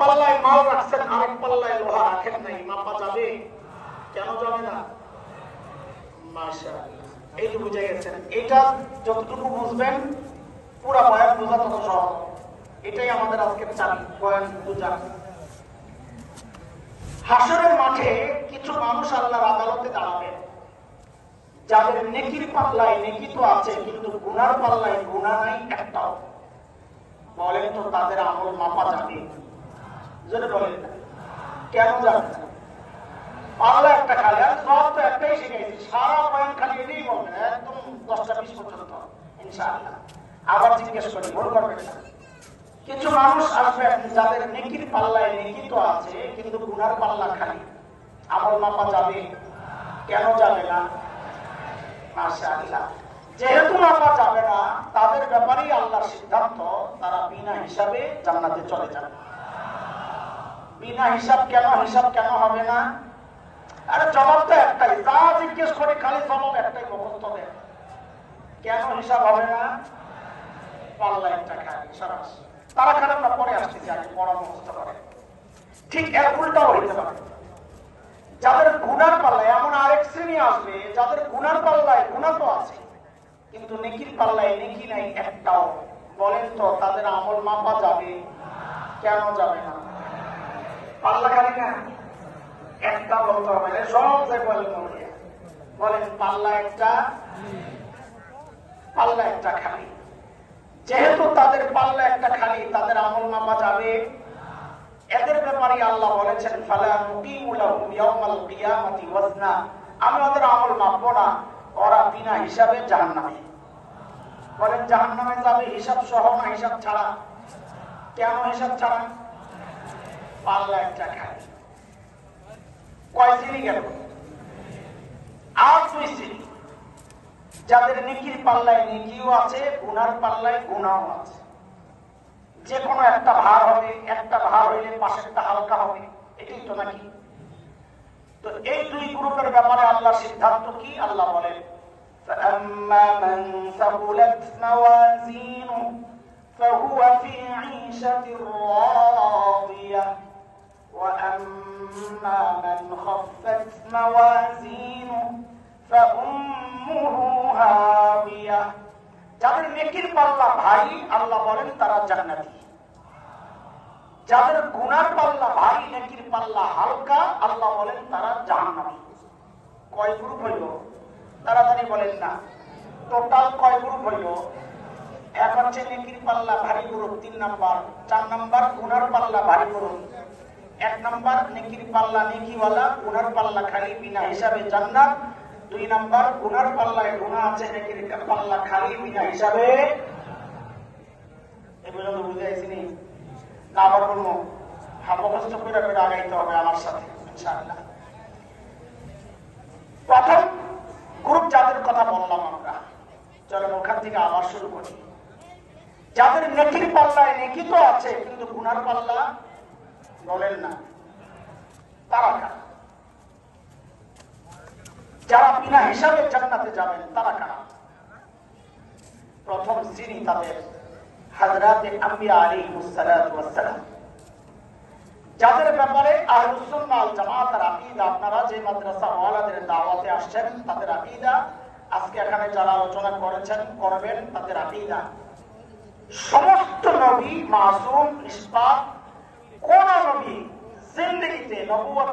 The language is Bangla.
পাল্লায় রাখছেন পাল্লায় লোহা রাখেন নাই মাপা যাবে কেন যাবে না? বুঝে গেছেন। এটা যতটুকু বুঝবেন, পুরা বয়ান বোঝা তত সহজ। এটাই আমাদের আজকের চাবি, বয়ান বোঝা। হাসরের মাঠে কিছু মানুষ আল্লাহর আদালতে দাঁড়াবে যাদের নেকির পাল্লায় নেকি তো আছে, কিন্তু গুনার পাল্লায় গুণা নাই একটাও। বলেন তো তাদের আমল মাপা যাবে। কিছু মানুষ আসবেন যাদের নেকির পাল্লায় নেকি তো আছে, কিন্তু গুনার পাল্লা খালি। আমল মাপা যাবে? কেন যাবে না? যেহেতু মাপা যাবে না, তাদের ব্যাপারেই আল্লাহর সিদ্ধান্ত, তারা বিনা হিসাবে জান্নাতে চলে যাবে। বিনা হিসাব কেন হিসাব কেন হবে না? আরে জবাব তো একটাই, যা জিজ্ঞেস করে খালি জবাব একটাই মুখস্থ দেয় কেন হিসাব হবে না? যাদের এমন আরেক শ্রেণি আসবে, যাদের পাল্লায় তো আছে, কিন্তু নেকি নাই একটাও। বলেন তো, তাদের আমল মাপা যাবে? কেন যাবে না? পাল্লা খালি না একটা বলতে হবে বলেন বলেন, পাল্লা একটা পাল্লা একটা খালি। যেহেতু তাদের পাল্লা একটা খালি, তাদের আমল মাপা যাবে। এদের ব্যাপারে আল্লাহ বলেছেন আমি ওদের আমল মাপবো না, ওরা বিনা হিসাবে জাহান্নামে। বলেন, জাহান্নামে যাবে, হিসাব সহ না, হিসাব ছাড়া? কেন হিসাব ছাড়া? পাল্লা একটা খালি কয় শ্রেণী গেল আর দুই শ্রেণী যাদের নেকির পাল্লায় নেকিও আছে গুনার পাল্লায় গুনাও আছে যে কোনো একটা ভার হবে একটা ভার হইলে পাশেরটা হালকা হবে এটাই তো নাকি তো এই দুই গ্রুপের ব্যাপারে আল্লাহ সিদ্ধান্ত কি আল্লাহ বলেন فأما من ثقلت موازينه فهو في عيشة راضية وأما من خفت موازينه فأمه هاوية যাদের নেকির পাল্লা ভাই আল্লাহ বলেন তারা জান্নাতি যাদের গুনার পাল্লা ভাই নেকির পাল্লা হালকা আল্লাহ বলেন তারা জাহান্নামী কয় গ্রুপ হইল তাড়াতাড়ি বলেন না টোটাল কয় গ্রুপ হইল এক হচ্ছে নেকির পাল্লা ভারী গ্রুপ তিন নাম্বার চার নাম্বার গুনার পাল্লা ভারী গ্রুপ এক নাম্বার নেকির পাল্লা নেকিওয়ালা, গুনার পাল্লা খালি বিনা হিসাবে জান্নাত। দুই নাম্বার, গুনার পাল্লায় গুণা আছে, নেকির পাল্লা খালি বিনা হিসাবে। প্রথম যাদের কথা বললাম আমরা শুরু যাদের নেকির পাল্লায় নেকি তো আছে, কিন্তু গুনার পাল্লা বলেন না। তারা কারা? যারা বিনা হিসাবে জান্নাতে যাবেন, তারা কারা? প্রথম শ্রেণি তাদের হাজরাতে আম্বিয়া আলী মুসালাম যাদের ব্যাপারে জামাতের আকীদা, আপনারা যে মাদ্রাসা দাওয়াতে আসছেন, তাদের আকীদা, আজকে এখানে যারা আলোচনা করেছেন, করবেন, তাদের আকীদা। সমস্ত নবী মাসুম নিষ্পাপ কোন নবী জিন্দগিতে নবুয়ত